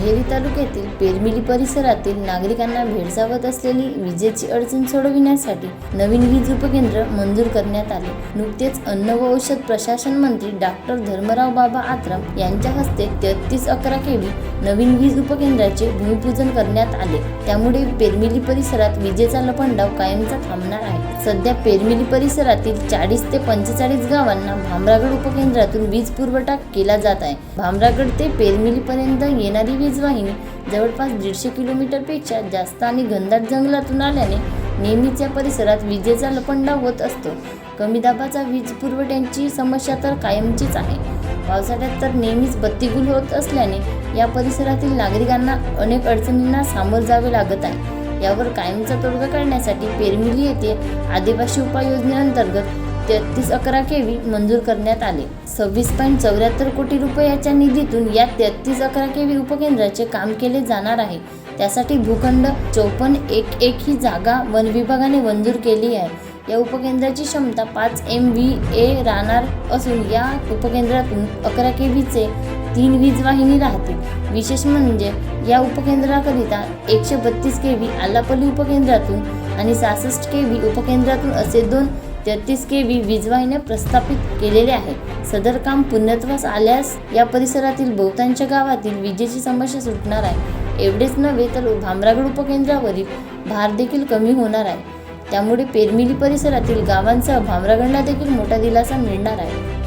अहेरी तालुक्यातील पेरमिली परिसरातील नागरिकांना भेडसावत असलेली विजेची अडचण सोडविण्यासाठी नवीन वीज उपकेंद्र मंजूर करण्यात आले. नुकतेच अन्न व औषध प्रशासन मंत्री डॉक्टर धर्मराव बाबा आत्राम यांच्या हस्ते तेहतीस अकरा केवी नवीन वीज उपकेंद्राचे भूमिपूजन करण्यात आले. त्यामुळे पेरमिली परिसरात विजेचा लपंडाव कायमचा थांबणार आहे. सध्या पेरमिली परिसरातील चाळीस ते पंचेचाळीस गावांना भामरागड उपकेंद्रातून वीज पुरवठा केला जात आहे. भामरागड ते पेरमिली पर्यंत येणारी वीज वाहिनी जवळपास दीडशे किलोमीटरपेक्षा जास्त आणि घनदाट जंगलातून आल्याने नेहमीच या परिसरात विजेचा लपंडा होत असतो. कमी दाबाचा वीज पुरवठ्यांची समस्या तर कायमचीच आहे. पावसाळ्यात तर नेहमीच बत्तीगुल होत असल्याने या परिसरातील नागरिकांना अनेक अडचणींना सामोरं जावे लागत आहे. यावर कायमचा तोडगा काढण्यासाठी पेरमिली येथे आदिवासी उपाययोजनेअंतर्गत तेहतीस अकरा केवी मंजूर करण्यात आले. सव्वीस पॉईंट चौऱ्याहत्तर कोटी रुपयाच्या निधीतून या तेहतीस अकरा केवी उपकेंद्राचे काम केले जाणार आहे. त्यासाठी भूखंड चौपन्न एक एक ही जागा वन विभागाने मंजूर केली आहे. या उपकेंद्राची क्षमता पाच एम व्ही ए राहणार असून या उपकेंद्रातून अकरा के व्हीचे तीन वीज वाहिनी राहतील. विशेष म्हणजे या उपकेंद्राकरिता एकशे बत्तीस के व्ही आलापल्ली उपकेंद्रातून आणि सहासष्ट के व्ही उपकेंद्रातून असे दोन तेहतीस के व्ही वीजवाहिन्या प्रस्थापित केलेले आहे. सदर काम पुण्यत्वास आल्यास या परिसरातील बहुतांश गावातील विजेची समस्या सुटणार आहे. एवढेच नव्हे तर भामरागड उपकेंद्रावरील भार देखील कमी होणार आहे. त्यामुळे पेरमिली परिसरातील गावांसह भामरागडला देखील मोठा दिलासा मिळणार आहे.